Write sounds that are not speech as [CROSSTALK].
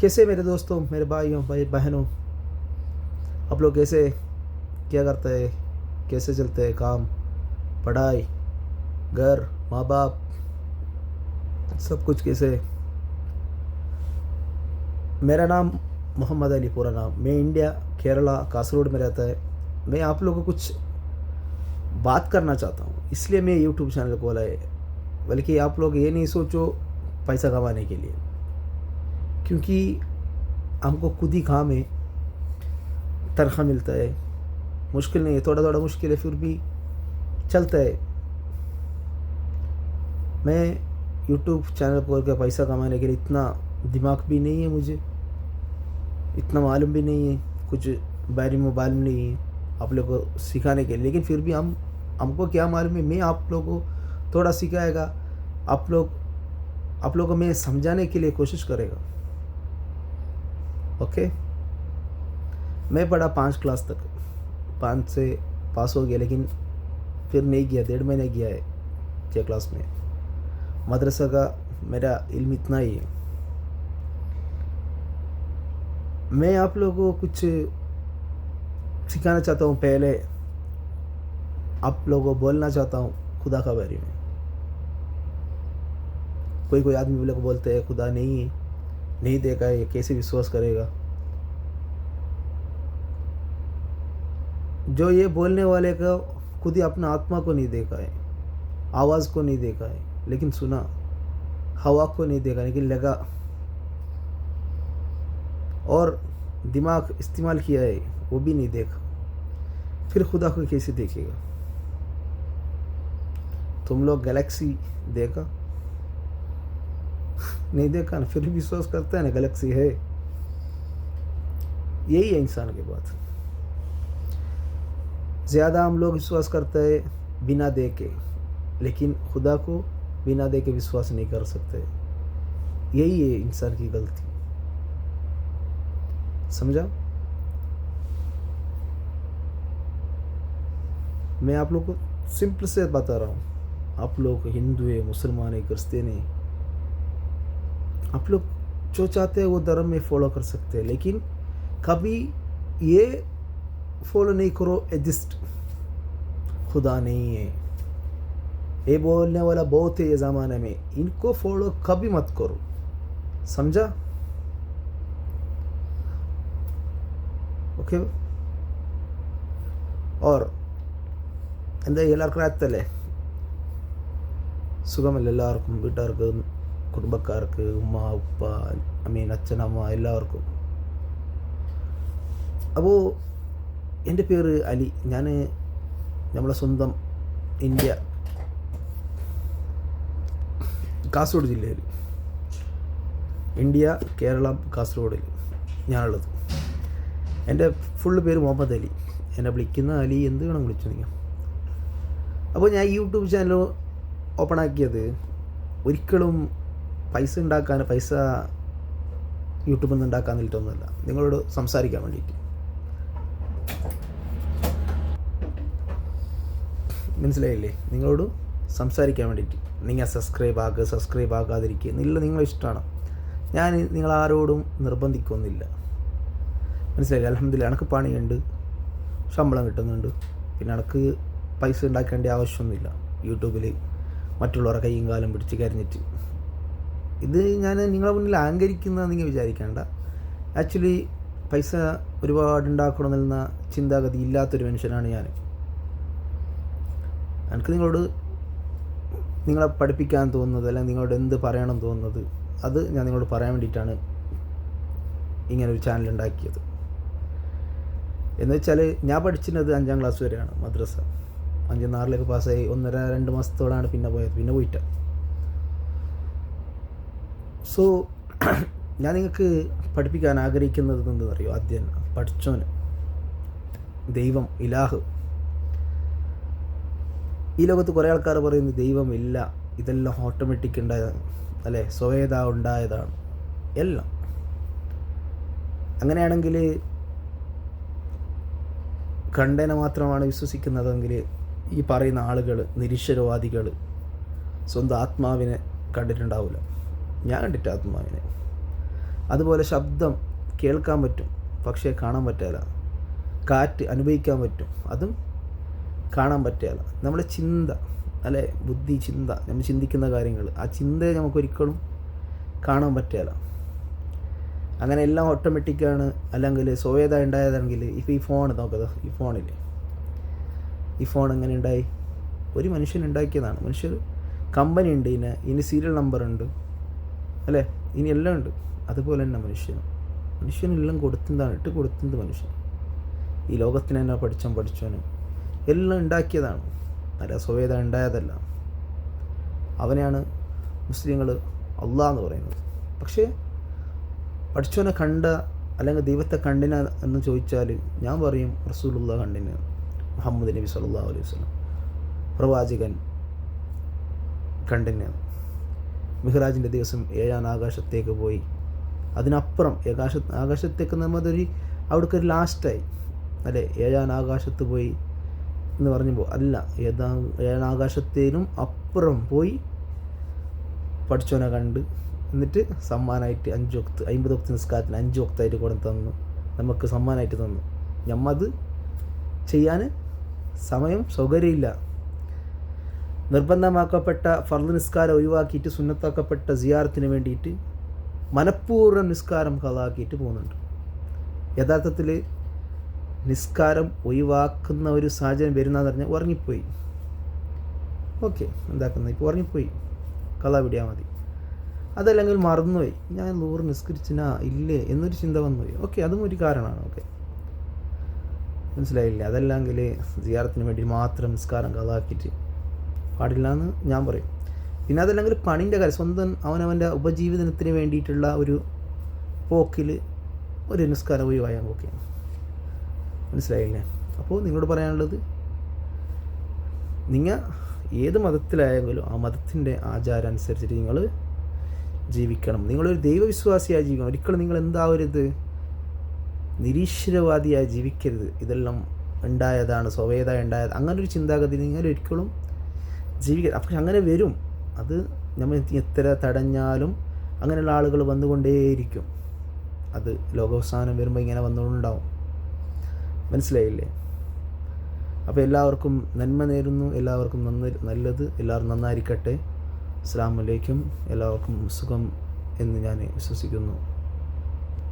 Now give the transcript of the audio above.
कैसे मेरे दोस्तों, मेरे भाइयों, भाई बहनों? आप लोग कैसे, क्या करते हैं? कैसे चलते हैं काम? पढ़ाई? घर? माँ बाप सब कुछ कैसे? मेरा नाम मोहम्मद अली, पूरा नाम। मैं इंडिया, केरला, कासरोड में रहता है। मैं आप लोगों को कुछ बात करना चाहता हूँ। इसलिए मैं यूट्यूब चैनल खोला है। बल्कि आप लोग ये नहीं सोचो पैसा कमाने के लिए। क्योंकि हमको खुद ही काम है, तनख्वाह मिलता है। मुश्किल नहीं है थोड़ा थोड़ा मुश्किल है, फिर भी चलता है। मैं यूट्यूब चैनल पर के पैसा कमाने के लिए इतना दिमाग भी नहीं है मुझे। इतना मालूम भी नहीं है, कुछ बारे में मालूम नहीं है आप लोग को सिखाने के लिए। लेकिन फिर भी हम, हमको क्या मालूम है, मैं आप लोगों को थोड़ा सिखाएगा। आप लोग, आप लोगों को मैं समझाने के लिए कोशिश करेगा। ओके मैं पढ़ा पाँच क्लास तक। पाँच से पास हो गया, लेकिन फिर नहीं गया डेढ़ महीने गया है छः क्लास में? मदरसा का मेरा इल्म इतना ही है। मैं आप लोगों को कुछ सिखाना चाहता हूँ पहले। आप लोगों को बोलना चाहता हूँ खुदा का बारे में। कोई कोई आदमी लोग बोलते हैं, खुदा नहीं है। नहीं देखा है कैसे विश्वास करेगा? जो ये बोलने वाले का खुद ही अपना आत्मा को नहीं देखा है, आवाज़ को नहीं देखा है, लेकिन सुना, हवा को नहीं देखा, लेकिन लगा। और दिमाग इस्तेमाल किया है, वो भी नहीं देखा। फिर खुदा को कैसे देखेगा? तुम लोग गैलेक्सी देखा? नहीं देखा ना, फिर भी विश्वास करता है ना, गैलेक्सी है। यही है इंसान के बात। ज़्यादा हम लोग विश्वास करते हैं बिना देखे, लेकिन खुदा को बिना देखे विश्वास नहीं कर सकते। यही है इंसान की गलती। समझा? मैं आप लोग को सिंपल से बता रहा हूँ। आप लोग हिंदू है, मुसलमान है, क्रिश्चियन है आप लोग जो चाहते हैं वो धर्म में फॉलो कर सकते हैं, लेकिन कभी ये फॉलो नहीं करो एजिस्ट खुदा नहीं है। ये बोलने वाला बहुत है ये ज़माने में, इनको फॉलो कभी मत करो। समझा? ओके और ಅಂದರೆ ಎಲ್ಲರ ಕಡೆ ಆಗ್ತಲ್ಲೇ ಸುಗಮಲ್ಲಿ ಎಲ್ಲಾರ್ಕು കുടുംബക്കാർക്ക് ഉമ്മ ഉപ്പ ഐ മീൻ അച്ഛനമ്മ എല്ലാവർക്കും. അപ്പോൾ എന്റെ പേര് അലി. ഞാൻ നമ്മളെ സ്വന്തം ഇന്ത്യ കാസർഗോഡ് ജില്ലയിൽ. ഇന്ത്യ കേരളം കാസർഗോഡിൽ ഞാനുള്ളത്. എന്റെ ഫുള്ള് പേര് മുഹമ്മദ് അലി. എന്നെ വിളിക്കുന്ന അലി എന്ത് വേണം വിളിച്ചു നിങ്ങൾ അപ്പോൾ ഞാൻ യൂട്യൂബ് ചാനൽ ഓപ്പൺ ആക്കിയത് ഒരിക്കലും പൈസ ഉണ്ടാക്കാൻ പൈസ യൂട്യൂബിൽ നിന്ന് ഉണ്ടാക്കാൻ വേണ്ടിയിട്ടൊന്നുമല്ല നിങ്ങളോട് സംസാരിക്കാൻ വേണ്ടിയിട്ട്. മനസ്സിലായില്ലേ? നിങ്ങളോട് സംസാരിക്കാൻ വേണ്ടിയിട്ട്. നിങ്ങൾ സബ്സ്ക്രൈബ് ആക്കുക സബ്സ്ക്രൈബ് ആക്കാതിരിക്കുക നില്ല നിങ്ങളെ ഇഷ്ടമാണ് ഞാൻ നിങ്ങളാരോടും നിർബന്ധിക്കൊന്നുമില്ല. മനസ്സിലായില്ല? അലഹമില്ല എനക്ക് പണിയുണ്ട്. ശമ്പളം കിട്ടുന്നുണ്ട്. പിന്നെ എനക്ക് പൈസ ഉണ്ടാക്കേണ്ട ആവശ്യമൊന്നുമില്ല. യൂട്യൂബിൽ മറ്റുള്ളവരുടെ കൈയും കാലം പിടിച്ച് കരഞ്ഞിട്ട്. ഇത് ഞാൻ നിങ്ങളെ മുന്നിൽ അഹങ്കരിക്കുന്ന നിങ്ങൾ വിചാരിക്കേണ്ട. ആക്ച്വലി പൈസ ഒരുപാട് ഉണ്ടാക്കണമെന്ന ചിന്താഗതി ഇല്ലാത്തൊരു മനുഷ്യനാണ് ഞാൻ. എനിക്ക് നിങ്ങളോട് നിങ്ങളെ പഠിപ്പിക്കാൻ തോന്നുന്നത് അല്ലെങ്കിൽ നിങ്ങളോട് എന്ത് പറയണം തോന്നുന്നത് അത് ഞാൻ നിങ്ങളോട് പറയാൻ വേണ്ടിയിട്ടാണ് ഇങ്ങനെ ഒരു ചാനൽ ഉണ്ടാക്കിയത്. എന്ന് വെച്ചാൽ ഞാൻ പഠിച്ചിരുന്നത് അഞ്ചാം ക്ലാസ് വരെയാണ് മദ്രസ. അഞ്ചിൽ ആറിലേക്ക് പാസ്സായി ഒന്നര രണ്ട് മാസത്തോടാണ് പിന്നെ പോയത്. പിന്നെ പോയിട്ട സോ [CLEARS THROAT] ഞാൻ നിങ്ങൾക്ക് പഠിപ്പിക്കാൻ ആഗ്രഹിക്കുന്നത് എന്ന് അറിയോ ആദ്യം പഠിച്ചോന് ദൈവം ഇലാഹ്. ഈ ലോകത്ത് കുറേ ആൾക്കാർ പറയുന്നു ദൈവമില്ല ഇതെല്ലാം ഓട്ടോമാറ്റിക് ഉണ്ടായതാണ് അല്ലേ? സ്വവേത ഉണ്ടായതാണ്. എല്ലാം. അങ്ങനെയാണെങ്കിൽ കണ്ടനെ മാത്രമാണ് വിശ്വസിക്കുന്നതെങ്കിൽ ഈ പറയുന്ന ആളുകൾ നിരീശ്വരവാദികൾ സ്വന്തം ആത്മാവിനെ കണ്ടിട്ടുണ്ടാവില്ല. ഞാൻ കണ്ടിട്ട് ആത്മാവിനെ അതുപോലെ ശബ്ദം കേൾക്കാൻ പറ്റും പക്ഷേ കാണാൻ പറ്റില്ല കാറ്റ് അനുഭവിക്കാൻ പറ്റും അതും കാണാൻ പറ്റില്ല നമ്മുടെ ചിന്ത അല്ലെ? ബുദ്ധി ചിന്ത നമ്മൾ ചിന്തിക്കുന്ന കാര്യങ്ങൾ ആ ചിന്തയെ നമുക്കൊരിക്കലും കാണാൻ പറ്റില്ല അങ്ങനെ എല്ലാം ഓട്ടോമാറ്റിക്കാണ് അല്ലെങ്കിൽ സ്വയത ഉണ്ടായതാണെങ്കിൽ ഇപ്പോൾ ഈ ഫോൺ നോക്കത് ഈ ഫോണിൽ ഈ ഫോൺ എങ്ങനെ ഉണ്ടായി? ഒരു മനുഷ്യൻ ഉണ്ടാക്കിയതാണ്. മനുഷ്യർ കമ്പനി ഉണ്ട് ഇതിന് ഇതിന് സീരിയൽ നമ്പർ ഉണ്ട്. അല്ലേ? ഇനി എല്ലാം ഉണ്ട്. അതുപോലെ തന്നെ മനുഷ്യനും. മനുഷ്യനെല്ലാം കൊടുത്തതാണ്. ഇട്ട് കൊടുത്തത് മനുഷ്യൻ. ഈ ലോകത്തിന് തന്നെ പഠിച്ചാൻ പഠിച്ചവനും? എല്ലാം ഉണ്ടാക്കിയതാണ്. നല്ല സ്വവേദ ഉണ്ടായതല്ല. അവനെയാണ് മുസ്ലിങ്ങൾ അള്ളാ എന്ന് പറയുന്നത്. പക്ഷേ പഠിച്ചവനെ കണ്ട അല്ലെങ്കിൽ ദൈവത്തെ കണ്ടിന എന്ന് ചോദിച്ചാൽ ഞാൻ പറയും റസൂലുള്ള കണ്ടിന്. മുഹമ്മദ് നബി സല്ലാ അലൈഹി വസ്ലം പ്രവാചകൻ കണ്ടിന്. മിഹ്റാജിന്റെ ദിവസം ഏഴാം ആകാശത്തേക്ക് പോയി. അതിനപ്പുറം ആകാശ ആകാശത്തേക്ക് നമ്മതൊരു അവിടേക്ക് ഒരു ലാസ്റ്റായി അല്ലേ? ഏഴാം ആകാശത്ത് പോയി എന്ന് പറഞ്ഞപ്പോൾ അല്ല ഏതാ ഏഴാം ആകാശത്തേനും അപ്പുറം പോയി പഠിച്ചോനെ കണ്ട് എന്നിട്ട് സമ്മാനമായിട്ട് അഞ്ച് വക്ത് അമ്പത് വക്ത് നിസ്കാരത്തിന് അഞ്ച് വക്തായിട്ട് കൂടെ തന്നു. നമുക്ക് സമ്മാനമായിട്ട് തന്നു. നമ്മത് ചെയ്യാൻ സമയം സൗകര്യമില്ല. നിർബന്ധമാക്കപ്പെട്ട ഫർദ് നിസ്കാരം ഒഴിവാക്കിയിട്ട് സുന്നത്താക്കപ്പെട്ട സിയാറത്തിന് വേണ്ടിയിട്ട് മനഃപൂർവം നിസ്കാരം കളാക്കിയിട്ട് പോകുന്നുണ്ട്. യഥാർത്ഥത്തിൽ നിസ്കാരം ഒഴിവാക്കുന്ന ഒരു സാഹചര്യം വരുന്നതെന്ന് പറഞ്ഞാൽ ഉറങ്ങിപ്പോയി. ഓക്കെ എന്താക്കുന്നത്? ഇപ്പോൾ ഉറങ്ങിപ്പോയി. കളാ വിടിയാൽ മതി. അതല്ലെങ്കിൽ മറന്നുപോയി. ഞാൻ നൂറ് നിസ്കരിച്ചിനാ? ഇല്ലേ? എന്നൊരു ചിന്ത വന്നുപോയി. ഓക്കെ അതും ഒരു കാരണമാണ്. ഓക്കെ. മനസ്സിലായില്ലേ? അതല്ലെങ്കിൽ സിയാറത്തിന് വേണ്ടി മാത്രം നിസ്കാരം കളാക്കിയിട്ട് പാടില്ല എന്ന് ഞാൻ പറയും. പിന്നെ അതല്ലെങ്കിൽ പണിന്റെ കാര്യം സ്വന്തം അവനവന്റെ ഉപജീവനത്തിന് വേണ്ടിയിട്ടുള്ള ഒരു പോക്കിൽ ഒരു നിസ്കാരം ഒഴിവായാൽ ഓക്കെ മനസ്സിലായില്ലേ? അപ്പോൾ നിങ്ങളോട് പറയാനുള്ളത് നിങ്ങൾ ഏത് മതത്തിലായെങ്കിലും ആ മതത്തിന്റെ ആചാരം അനുസരിച്ചിട്ട് നിങ്ങൾ ജീവിക്കണം. നിങ്ങളൊരു ദൈവവിശ്വാസിയായി ജീവിക്കണം. ഒരിക്കലും നിങ്ങൾ എന്താവരുത്? നിരീശ്വരവാദിയായി ജീവിക്കരുത്. ഇതെല്ലാം ഉണ്ടായതാണ് സ്വവേദ ഉണ്ടായത്. അങ്ങനൊരു ചിന്താഗതി നിങ്ങൾ ഒരിക്കലും ജീവിക്കുക പക്ഷെ അങ്ങനെ വരും. അത് നമ്മൾ എത്ര തടഞ്ഞാലും അങ്ങനെയുള്ള ആളുകൾ വന്നുകൊണ്ടേയിരിക്കും. അത് ലോകാവസാനം വരുമ്പോൾ ഇങ്ങനെ വന്നുകൊണ്ടുണ്ടാവും. മനസ്സിലായില്ലേ? അപ്പോൾ എല്ലാവർക്കും നന്മ നേരുന്നു. എല്ലാവർക്കും നന്ന നല്ലത്. എല്ലാവരും നന്നായിരിക്കട്ടെ. അസ്സാം വലൈക്കും എല്ലാവർക്കും സുഖം എന്ന് ഞാൻ വിശ്വസിക്കുന്നു.